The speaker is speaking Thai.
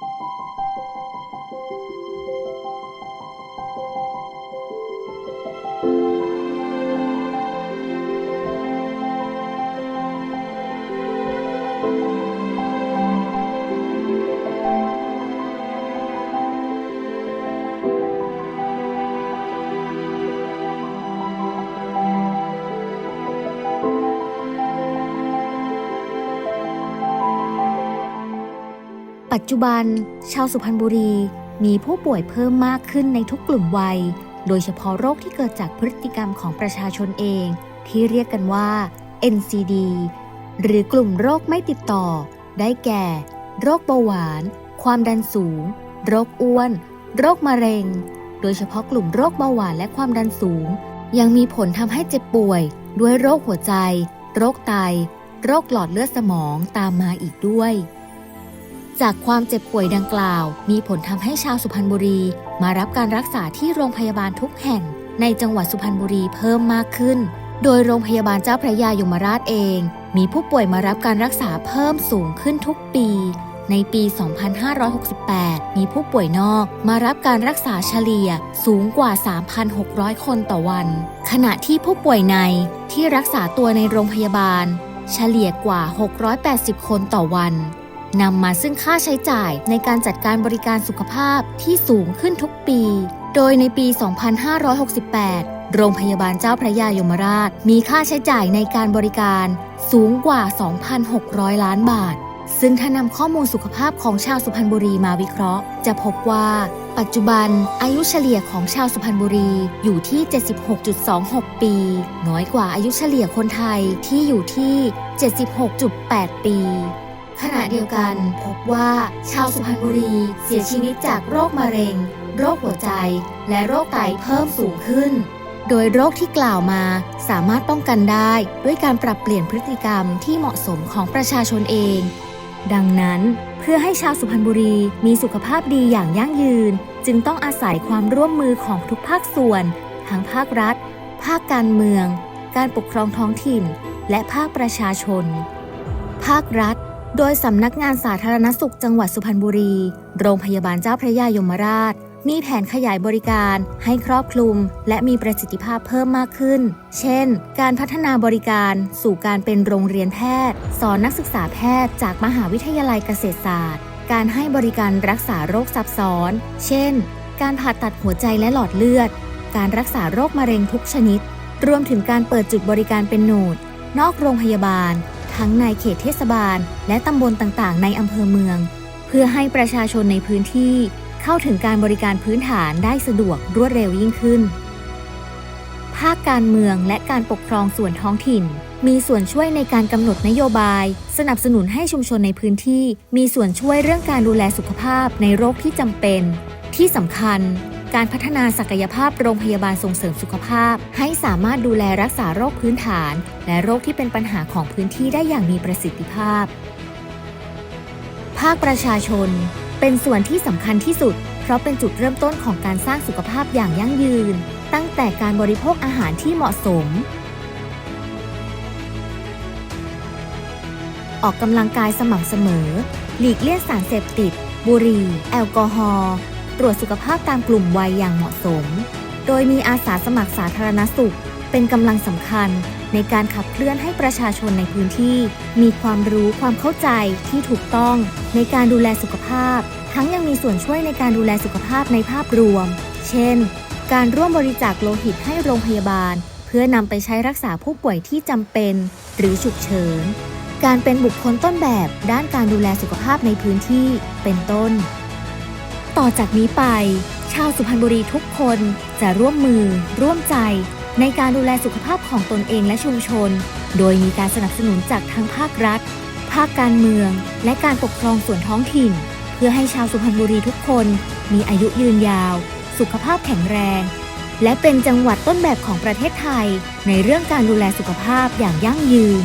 thank you ปัจจุบัน ชาวสุพรรณบุรีมีผู้ป่วยเพิ่มมากขึ้นในทุกกลุ่มวัย โดยเฉพาะโรคที่เกิดจากพฤติกรรมของประชาชนเอง ที่เรียกกันว่า NCD หรือกลุ่มโรคไม่ติดต่อ ได้แก่ โรคเบาหวาน ความดันสูง โรคอ้วน โรคมะเร็ง โดยเฉพาะกลุ่มโรคเบาหวานและความดันสูง ยังมีผลทำให้เจ็บป่วย ด้วยโรคหัวใจ โรคไต โรคหลอดเลือดสมองตามมาอีกด้วย จากความเจ็บป่วยดังกล่าว มีผลทำให้ชาวสุพรรณบุรี มารับการรักษาที่โรงพยาบาลทุกแห่ง ในจังหวัดสุพรรณบุรีเพิ่มมากขึ้น โดยโรงพยาบาลเจ้าพระยายมราชเอง มีผู้ป่วยมารับการรักษาเพิ่มสูงขึ้นทุกปี ในปี 2568 มีผู้ป่วยนอกมารับการรักษาเฉลี่ยสูงกว่า 3,600 คนต่อวัน ขณะที่ผู้ป่วยในที่รักษาตัวในโรงพยาบาล เฉลี่ยกว่า 680 คนต่อวัน นำมาซึ่งค่าใช้จ่ายในการจัดการบริการสุขภาพที่สูงขึ้นทุกปี โดยในปี 2568 โรงพยาบาลเจ้าพระยายมราช มีค่าใช้จ่ายในการบริการสูงกว่า 2,600 ล้านบาท ซึ่งถ้านำข้อมูลสุขภาพของชาวสุพรรณบุรีมาวิเคราะห์ จะพบว่าปัจจุบันอายุเฉลี่ยของชาวสุพรรณบุรีอยู่ที่ 76.26 ปี น้อยกว่าอายุเฉลี่ยคนไทยที่อยู่ที่ 76.8 ปี ขณะเดียวกันพบว่าชาวสุพรรณบุรีเสียชีวิตจากโรคมะเร็ง โรคหัวใจ และโรคไตเพิ่มสูงขึ้น โดยโรคที่กล่าวมาสามารถป้องกันได้ด้วยการปรับเปลี่ยนพฤติกรรมที่เหมาะสมของประชาชนเอง ดังนั้น เพื่อให้ชาวสุพรรณบุรีมีสุขภาพดีอย่างยั่งยืน จึงต้องอาศัยความร่วมมือของทุกภาคส่วน ทั้งภาครัฐ ภาคการเมือง การปกครองท้องถิ่น และภาคประชาชน ภาครัฐ โดยสำนักงานสาธารณสุขจังหวัดสุพรรณบุรี โรงพยาบาลเจ้าพระยายมราช มีแผนขยายบริการให้ครอบคลุม และมีประสิทธิภาพเพิ่มมากขึ้น เช่น การพัฒนาบริการสู่การเป็นโรงเรียนแพทย์ สอนนักศึกษาแพทย์จากมหาวิทยาลัยเกษตรศาสตร์ การให้บริการรักษาโรคซับซ้อน เช่น การผ่าตัดหัวใจและหลอดเลือด การรักษาโรคมะเร็งทุกชนิด รวมถึงการเปิดจุดบริการเป็นโหนดนอกโรงพยาบาล ทั้งในเขตเทศบาล และตำบลต่างๆ ในอำเภอเมือง เพื่อให้ประชาชนในพื้นที่เข้าถึงการบริการพื้นฐานได้สะดวกรวดเร็วยิ่งขึ้น ภาคการเมืองและการปกครองส่วนท้องถิ่น มีส่วนช่วยในการกำหนดนโยบาย สนับสนุนให้ชุมชนในพื้นที่ มีส่วนช่วยเรื่องการดูแลสุขภาพในโรคที่จำเป็น ที่สำคัญ การพัฒนาศักยภาพโรงพยาบาลส่งเสริมสุขภาพ ให้สามารถดูแลรักษาโรคพื้นฐาน และโรคที่เป็นปัญหาของพื้นที่ได้อย่างมีประสิทธิภาพ ภาคประชาชน เป็นส่วนที่สำคัญที่สุด เพราะเป็นจุดเริ่มต้นของการสร้างสุขภาพอย่างยั่งยืน ตั้งแต่การบริโภคอาหารที่เหมาะสม ออกกำลังกายสม่ำเสมอ หลีกเลี่ยงสารเสพติด บุหรี่ แอลกอฮอล์ ตรวจสุขภาพตามกลุ่มวัยอย่างเหมาะสม โดยมีอาสาสมัครสาธารณสุข เป็นกำลังสำคัญในการขับเคลื่อนให้ประชาชนในพื้นที่ มีความรู้ความเข้าใจที่ถูกต้องในการดูแลสุขภาพ ทั้งยังมีส่วนช่วยในการดูแลสุขภาพในภาพรวม เช่น การร่วมบริจาคโลหิตให้โรงพยาบาล เพื่อนำไปใช้รักษาผู้ป่วยที่จำเป็น หรือฉุกเฉิน การเป็นบุคคลต้นแบบด้านการดูแลสุขภาพในพื้นที่ เป็นต้น ต่อจากนี้ไป ชาวสุพรรณบุรีทุกคนจะร่วมมือ ร่วมใจ ในการดูแลสุขภาพของตนเองและชุมชน โดยมีการสนับสนุนจากทั้งภาครัฐ ภาคการเมือง และการปกครองส่วนท้องถิ่น เพื่อให้ชาวสุพรรณบุรีทุกคน มีอายุยืนยาว สุขภาพแข็งแรง และเป็นจังหวัดต้นแบบของประเทศไทย ในเรื่องการดูแลสุขภาพอย่างยั่งยืน